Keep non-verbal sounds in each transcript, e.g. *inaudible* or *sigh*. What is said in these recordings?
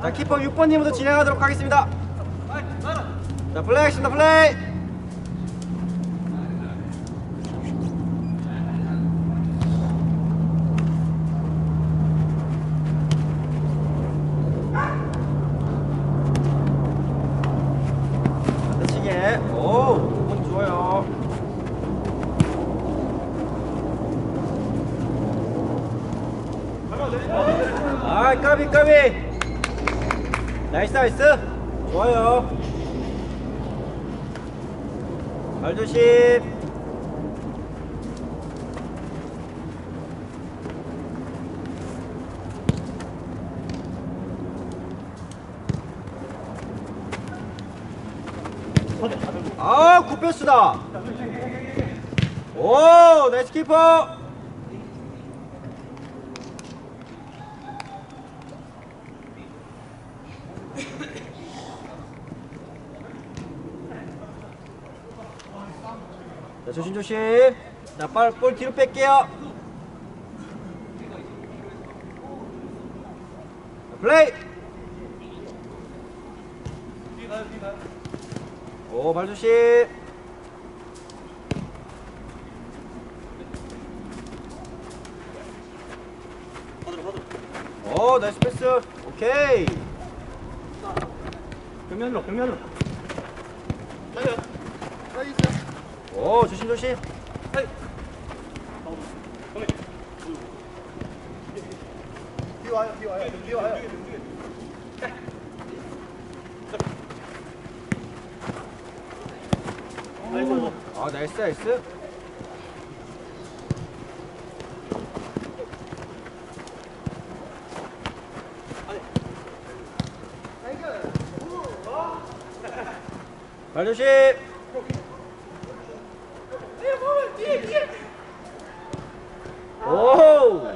자 키퍼 6번님부터 진행하도록 하겠습니다 자 플레이 하겠습니다 플레이 반대치기 오 6번 좋아요 아 까비 까비 나이스 나이스. 좋아요. 발 조심. 아 굿패스다. 오 나이스 키퍼 자 조심조심. 자볼 뒤로 뺄게요. 자, 플레이! 오 발 조심. 오 나이스 패스. 오케이. 벽면으로 벽면으로 오 조심 조심 아이고 아 나이스 나이스. 발 조심 오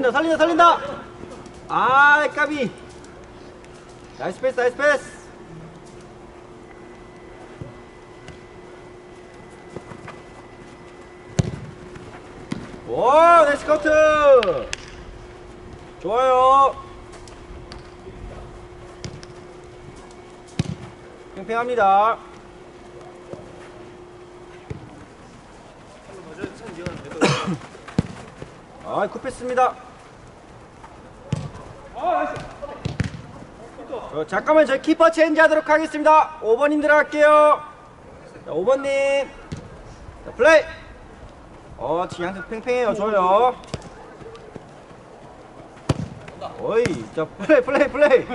살린다 살린다 살린다. 아 까비. 나이스 패스 나이스 패스. 오 나이스 커트. 좋아요. 팽팽합니다. 아 굿패스입니다 어, 잠깐만 저희 키퍼 체인지 하도록 하겠습니다. 5번님 들어갈게요. 자 5번님. 자 플레이. 어 양쪽 팽팽해요 좋아요. 어이 자 플레이 플레이 플레이.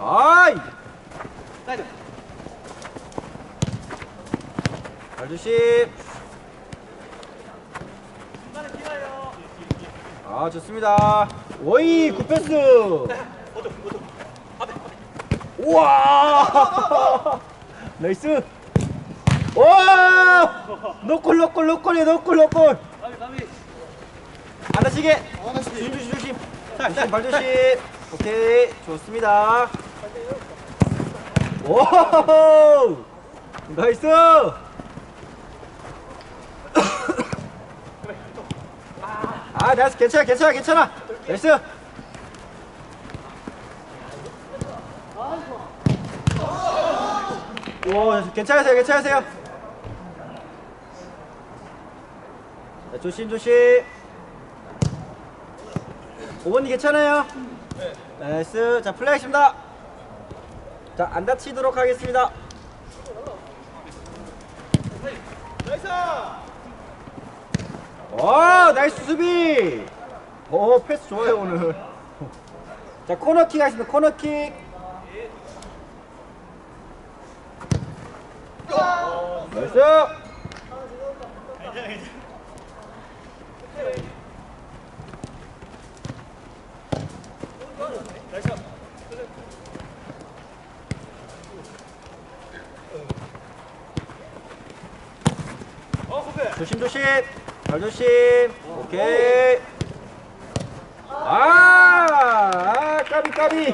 아이 잘 조심. 아 좋습니다. 오이 굿패스. 우와. *laughs* 나이스. 와. 노골 노골 노골이야 노골 노골. 안 다치게. 조심 조심 조심. 조심 발 조심. 오케이 좋습니다. 오. *laughs* 나이스 아 나이스 괜찮아 괜찮아 괜찮아. 나이스 오 괜찮으세요 괜찮으세요? 자, 조심 조심. 5번이 괜찮아요? 네. 나이스. 자 플레이하겠습니다. 자 안 다치도록 하겠습니다 어 나이스 수비. 어 패스 좋아요 오늘. 자 코너킥 하시면 코너킥. 나이스. 조심조심. 발 조심. 오케이. 아, 아 까비 까비.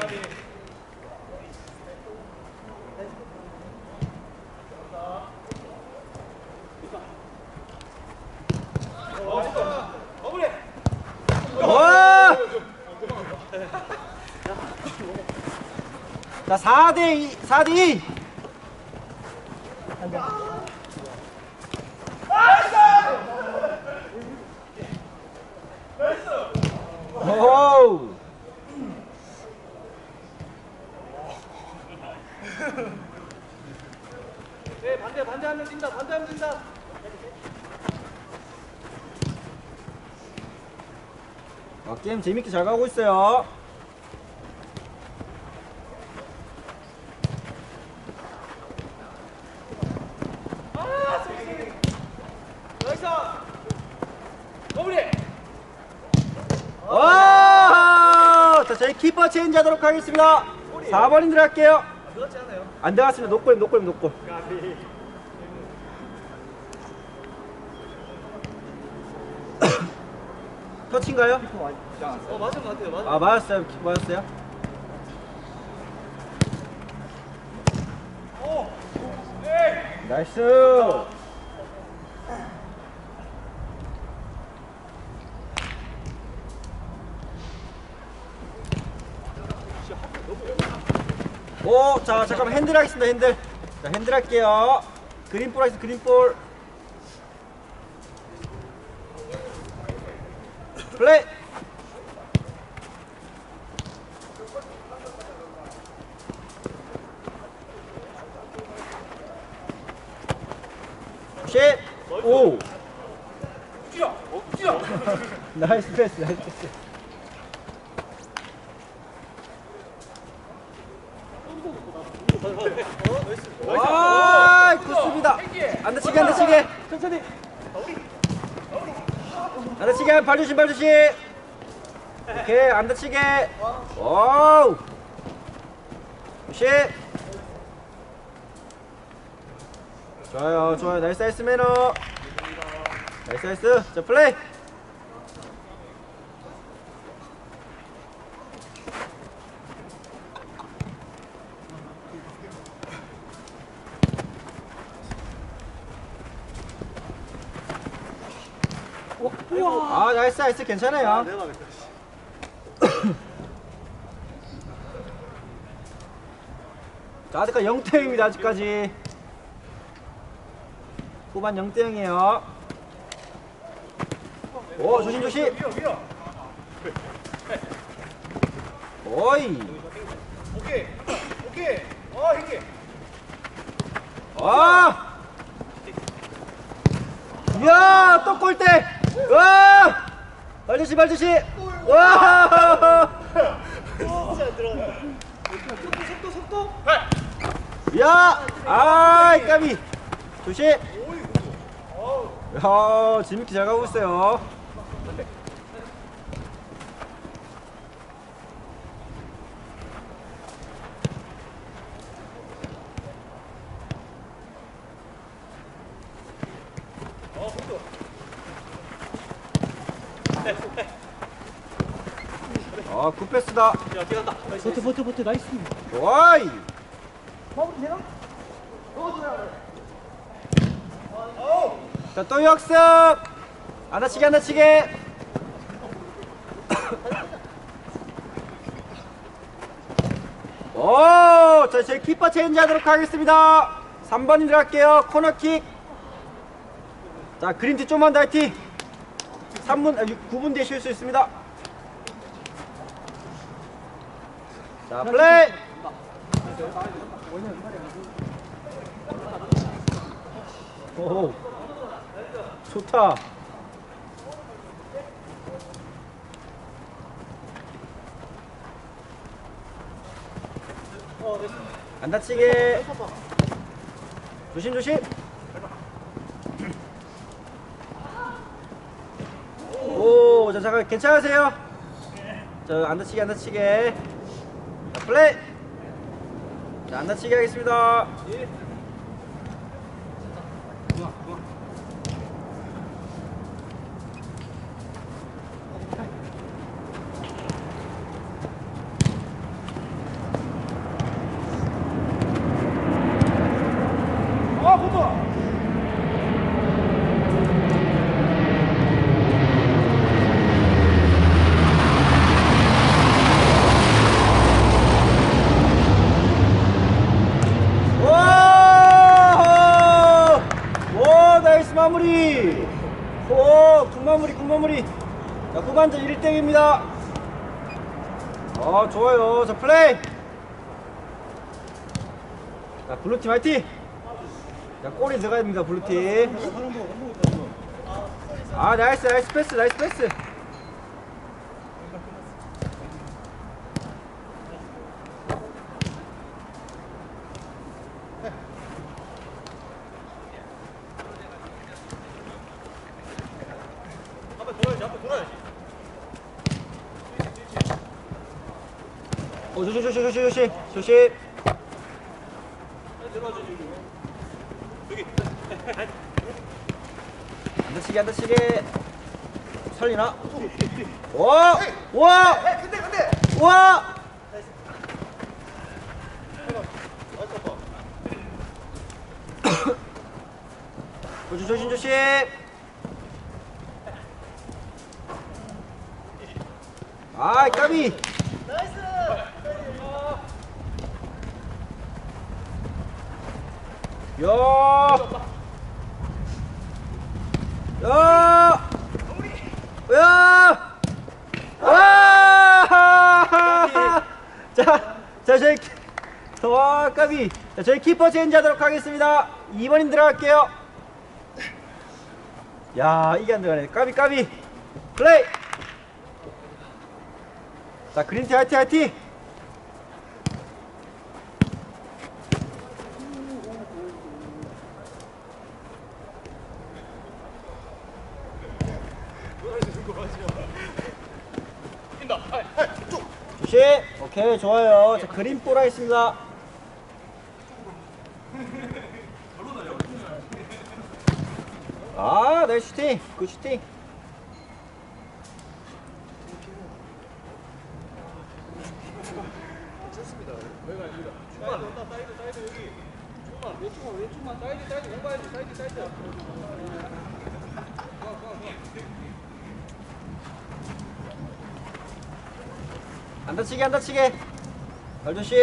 와! 자, 4대 2, 4대 2. 오우. 네, 반대, 반대 하면 뛴다, 반대 하면 뛴다. 아, 게임 재밌게 잘 가고 있어요. 나이스! 마무리! 와! 자, 저희 키퍼 체인지 하도록 하겠습니다. 4번인 들어갈게요. 안 들어갔습니다. 노골, 노골, 노골. *coughs* 터치인가요? 어, 맞은 것 같아요, 맞은 아, 맞았어요. 맞았어요. 나이스. 오, 자, 잠깐만 핸들 하겠습니다. 핸들. 자, 핸들 할게요. 그린볼 하겠습니다. 그린볼. 플레이. 쉣! 오! 뛰어! 어, 뛰어! 나이스 패스, 나이스 패스. 와, 좋습니다. 안 다치게, 안 다치게. 천천히! 안 다치게, 발 조심, 발 조심. 오케이, 안 다치게. 와우. 쉣. 좋아요, 좋아요. 나이스, 나이스 매너. 나이스, 나이스. 자, 플레이. 아, 나이스, 나이스. 괜찮아요. 내가 겠다 *coughs* 자, 아직까지 0대0입니다, 아직까지. 후반 0대0이에요. 오, 조심 조심. 밀어, 밀어! 오이. 오케이! 오케이! 어, 형님! 와! 이야, 또 골대! 와! 발주시, 발주시! 와! 진짜 들어간다. 속도, 속도, 속도! 이야! 아이, 까비! 조심! 야, 재밌게 잘 가고 있어요. 어, 속도! 아, 굿패스다. 야, 뛰어간다. 버텨, 버텨, 버텨, 나이스. 와이! 마무리 되나? 자, 또 역습! 안 다치게, 안 다치게! *laughs* 오! 자, 저희 키퍼 체인지 하도록 하겠습니다. 3번인 들어갈게요. 코너킥. 자, 그린티 좀만 더 화이팅! 3분, 아, 9분 뒤에 쉴 수 있습니다. 자, 플레이! 오, 좋다. 안 다치게. 조심 조심. 오, 자 잠깐 괜찮으세요? 자안 다치게 안 다치게. 자, 플레이. 자, 안 다치게 하겠습니다. 오, 굿마무리 굿마무리. 자 후반전 1등입니다. 아 좋아요. 자 플레이. 자 블루팀 화이팅! 자 골이 들어가야 됩니다 블루팀. 아 나이스 나이스 패스 나이스 패스. 조심, 조심, 조심, 조심, 조심. 안 다치게, 안 다치게. 살리나? 와! 와! 근데 근데 와! 조심, 조심, 조심. 아, 까비. 야! 야! 야! 와! 자, 자, 저희, 와, 까비. 자, 저희 키퍼 체인지 하도록 하겠습니다. 2번인 들어갈게요. 야, 이게 안 들어가네. 까비, 까비. 플레이! 자, 그린티 화이팅, 화이팅! 인다 아이 아이 쭉 조심! 오케이, 좋아요. 자, 그린 볼 하겠습니다. 아, 네, 슈팅. 굿 슈팅. 왼쪽만 사이드 사이드 공부해야지 사이드 사이드 안 다치게 안 다치게. 발 조심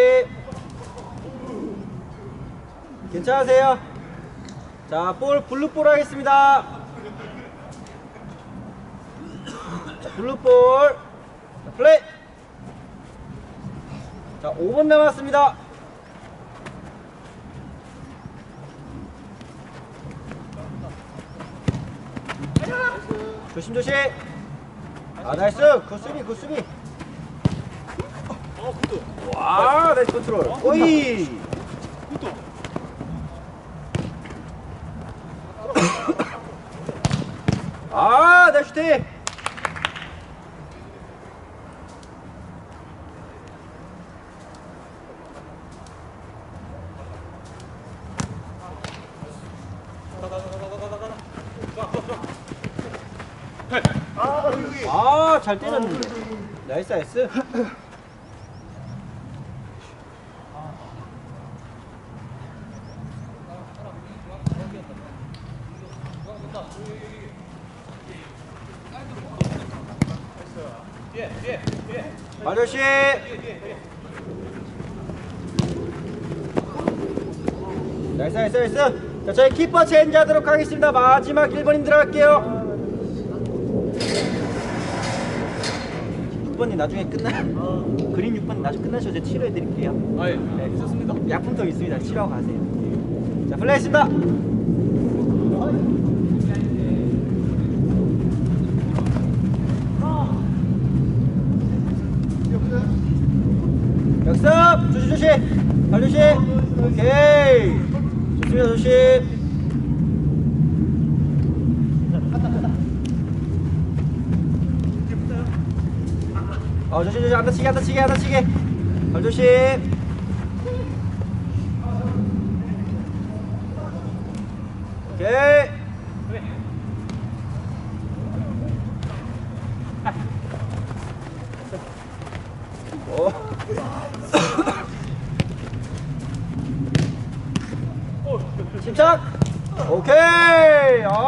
괜찮으세요? 자볼 블루볼 하겠습니다. 자, 블루볼. 자, 플레이. 자 5분 남았습니다. 조심 조심. 아 나이스. 굿수비 굿수비 어 굿도 와, 나이스 컨트롤. 오이. 굿도 아. 아, 잘 때렸는데. 나이스, 나이스. 뒤에 뒤에 뒤에 아저씨. 나이스, 나이스, 나이스. 자, 저희 키퍼 체인지 하도록 하겠습니다. 마지막 1번님 들어갈게요. 6번님 나중에 끝나. *laughs* 그린 6번님 나중에 끝나셔서 제가 치료해 드릴게요. 아 예 네. 있었습니다 약품통 있습니다. 치료하고 가세요. 자, 플레이했습니다. 역습! 조심, 조심! 발 조심! 오케이! 좋습니다, 조심! 어, 조심, 조심, 안 다치게, 안 다치게, 안 다치게! 발 조심! 오케이.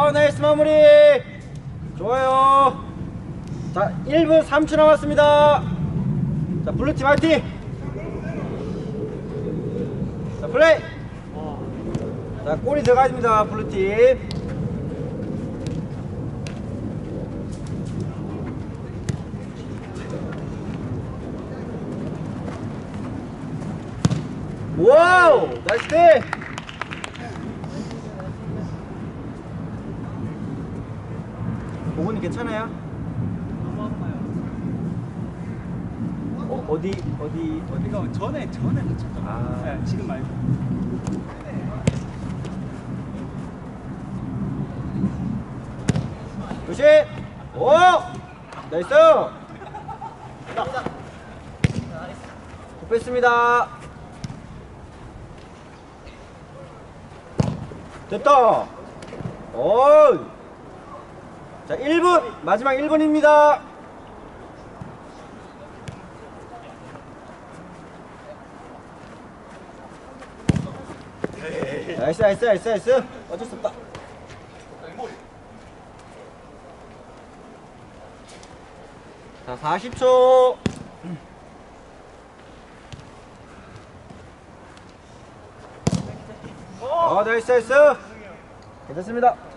아 나이스 마무리. 좋아요. 자 1분 3초 남았습니다. 자 블루팀 화이팅! 자 플레이! 자 골이 들어가집니다 블루팀. 와우! 나이스! 땡 괜찮아요? 너무 아파요. 어, 어디 어디 어디 이거 전에 전에 다쳤다. 아. 네, 지금 말고. 조심 오 나이스 굿 뺐습니다 됐다 어이 자 1분 마지막 1분입니다. 나이스 나이스 나이스 나이스. 어쩔 수 없다. 자 40초. 어 나이스 나이스. 괜찮습니다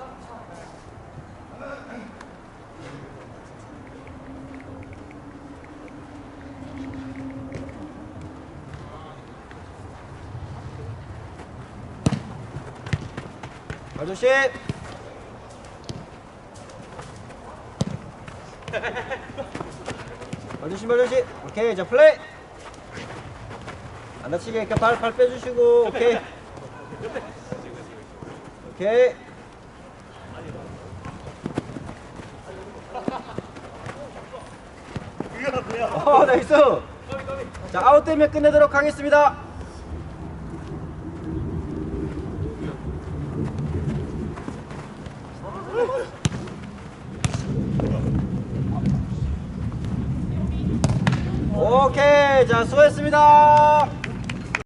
아저씨 아저씨 아저씨 오케이 자 플레이. 안 다치게 이렇게 발, 발 빼주시고 오케이. 오케이. 어 나이스. 자 아웃 되면 끝내도록 하겠습니다 오케이 자 수고했습니다